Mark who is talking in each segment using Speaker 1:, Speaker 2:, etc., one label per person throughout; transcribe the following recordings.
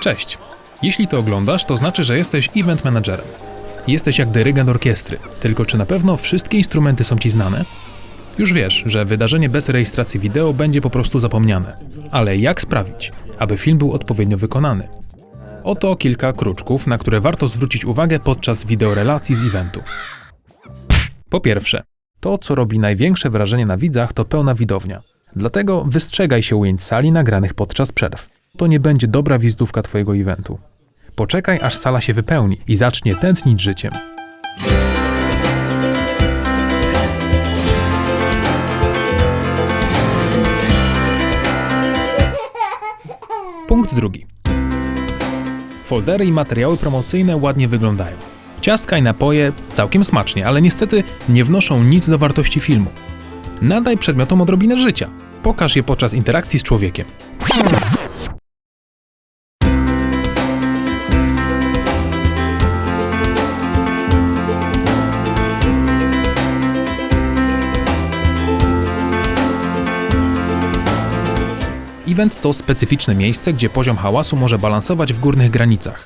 Speaker 1: Cześć. Jeśli to oglądasz, to znaczy, że jesteś event managerem. Jesteś jak dyrygent orkiestry, tylko czy na pewno wszystkie instrumenty są ci znane? Już wiesz, że wydarzenie bez rejestracji wideo będzie po prostu zapomniane. Ale jak sprawić, aby film był odpowiednio wykonany? Oto kilka kruczków, na które warto zwrócić uwagę podczas wideorelacji z eventu. Po pierwsze, to co robi największe wrażenie na widzach to pełna widownia. Dlatego wystrzegaj się ujęć sali nagranych podczas przerw. To nie będzie dobra wizytówka twojego eventu. Poczekaj aż sala się wypełni i zacznie tętnić życiem. Punkt drugi. Foldery i materiały promocyjne ładnie wyglądają. Ciastka i napoje całkiem smacznie, ale niestety nie wnoszą nic do wartości filmu. Nadaj przedmiotom odrobinę życia. Pokaż je podczas interakcji z człowiekiem. Event to specyficzne miejsce, gdzie poziom hałasu może balansować w górnych granicach.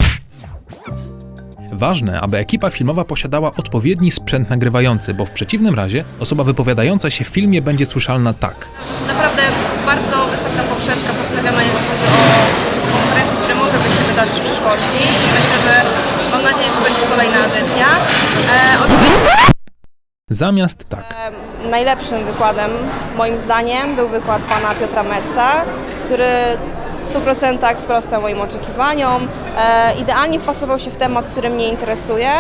Speaker 1: Ważne, aby ekipa filmowa posiadała odpowiedni sprzęt nagrywający, bo w przeciwnym razie osoba wypowiadająca się w filmie będzie słyszalna tak.
Speaker 2: Naprawdę bardzo wysoka poprzeczka postawiona, chodzi o konferencje, które mogłyby się wydarzyć w przyszłości. Myślę, że mam nadzieję, że będzie kolejna edycja. E, oczywiście
Speaker 1: Zamiast tak.
Speaker 2: e, najlepszym wykładem, moim zdaniem, był wykład pana Piotra Metza, który w 100% sprostał moim oczekiwaniom. E, idealnie wpasował się w temat, który mnie interesuje.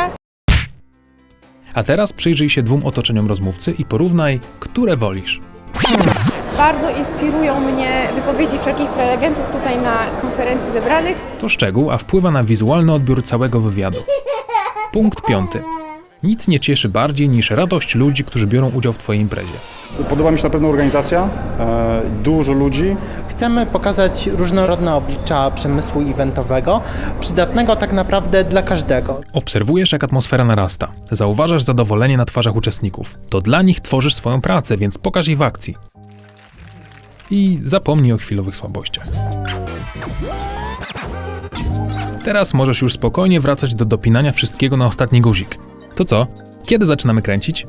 Speaker 1: A teraz przyjrzyj się dwóm otoczeniom rozmówcy i porównaj, które wolisz.
Speaker 3: Bardzo inspirują mnie wypowiedzi wszelkich prelegentów tutaj na konferencji zebranych.
Speaker 1: To szczegół, a wpływa na wizualny odbiór całego wywiadu. Punkt piąty. Nic nie cieszy bardziej niż radość ludzi, którzy biorą udział w Twojej imprezie.
Speaker 4: Podoba mi się na pewno organizacja, e, dużo ludzi.
Speaker 5: Chcemy pokazać różnorodne oblicza przemysłu eventowego, przydatnego tak naprawdę dla każdego.
Speaker 1: Obserwujesz, jak atmosfera narasta. Zauważasz zadowolenie na twarzach uczestników. To dla nich tworzysz swoją pracę, więc pokaż jej w akcji. I zapomnij o chwilowych słabościach. Teraz możesz już spokojnie wracać do dopinania wszystkiego na ostatni guzik. To co? Kiedy zaczynamy kręcić?